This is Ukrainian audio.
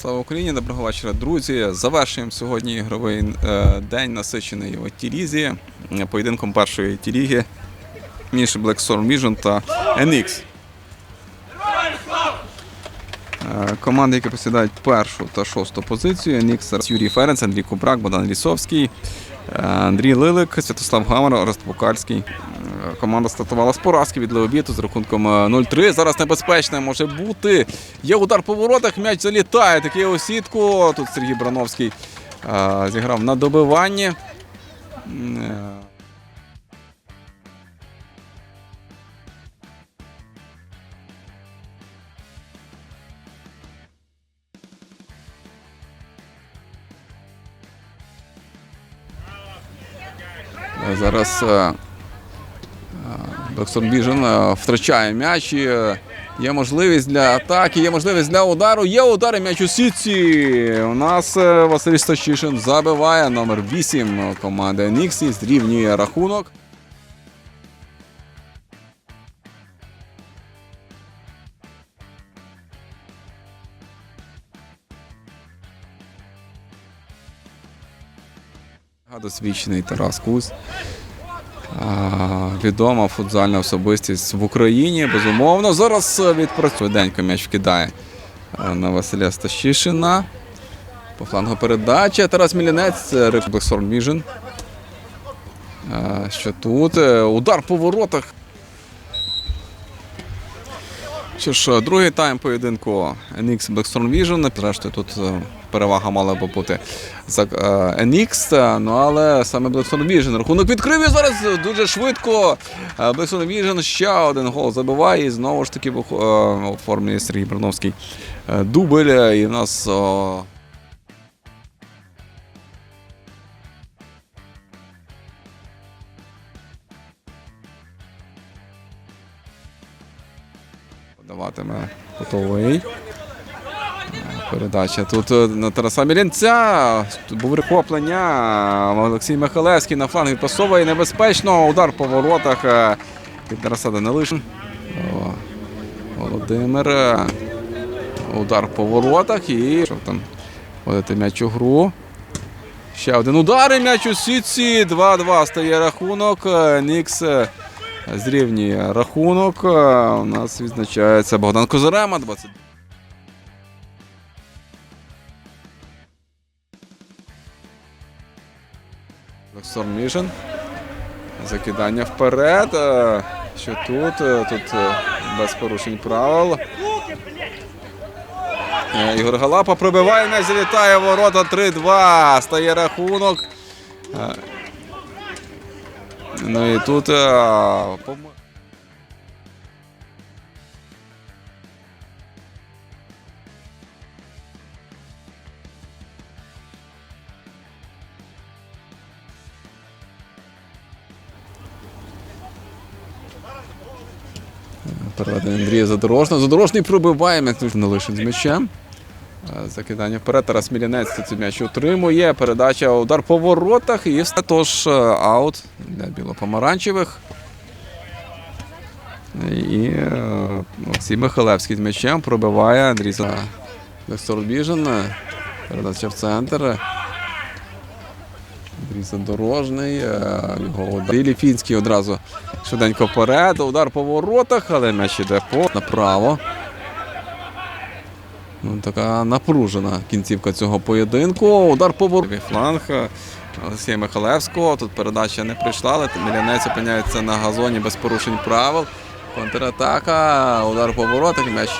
Слава Україні, доброго вечора, друзі. Завершуємо сьогодні ігровий е, день, насичений у Ті-лізі, е, поєдинком першої Ті-ліги між Black Storm Vision та NX. Е, Команди, які посідають першу та шосту позицію. NX Юрій Ференц, Андрій Кубрак, Богдан Лісовський, Андрій Лилик, Святослав Гамар, Орест Букальський. Е, Команда стартувала з поразки від Леобіту з рахунком е, 0-3. Зараз небезпечно може бути. Є удар по воротах, м'яч залітає. Такий у сітку. Тут Сергій Брановський е, зіграв на добиванні. Е, Зараз е, Біжен втрачає м'яч. і, е, Є можливість для атаки, є можливість для удару. Є удар і м'яч у сітці. У нас е, Василь Стачишин забиває номер 8 команди Ніксі, зрівнює рахунок. Досвідчений Тарас Кузь. Відома футзальна особистість в Україні, безумовно. Зараз е, відпрацює денько м'яч вкидає е, на Василя Стащишина. По флангу передача. Тарас Мілінець, Бексор Міжин. Е, Що тут? Е, Удар по воротах. Що ж, другий тайм поєдинку NX Blackstorm Vision. Зрештою, тут е, перевага мала би бути за е, NX, е, ну але саме Blackstorm Vision. Рахунок відкрив і зараз дуже швидко. Е, Blackstorm Vision ще один гол забиває. І знову ж таки оформлює Сергій Броновський е, дубль. І в нас о, подаватиме готовий. Передача тут е, на Тараса Мілінця. Тут був перехоплення. Олексій Михалевський на фланг відпасовує небезпечно. Удар по воротах е, від Тараса Данилишин. Володимир. е, Удар по воротах і що там вводити м'яч у гру. Ще один удар і м'яч у сітці. 2-2 стає рахунок. Нікс зрівнює рахунок. У нас відзначається Богдан Козарема. 20. Storm Mission. Закидання вперед. Е, Що тут? Е, Тут е, без порушень правил. Ігор Галапа пробиває, не залітає ворота 3-2. Стає рахунок. Ну і тут. Переведення Андрія Задорожного. Задорожний пробиває м'яч не лише з м'ячем. Е, Закидання вперед. Тарас Мілянець тут цей м'яч утримує. Передача удар по воротах. І все. Тож е, аут для білопомаранчевих. І е, Олексій Михалевський з м'ячем пробиває Андрій Задорожний. Передача в центр. Андрій Задорожний. Його Фінський одразу швиденько вперед. Удар по воротах, але м'яч іде по направо. Ну, така напружена кінцівка цього поєдинку. Удар по воротах. Фланг е, Олексія Михалевського. Тут передача не прийшла, але Мілянець опиняється на газоні без порушень правил. Контратака, удар по воротах, м'яч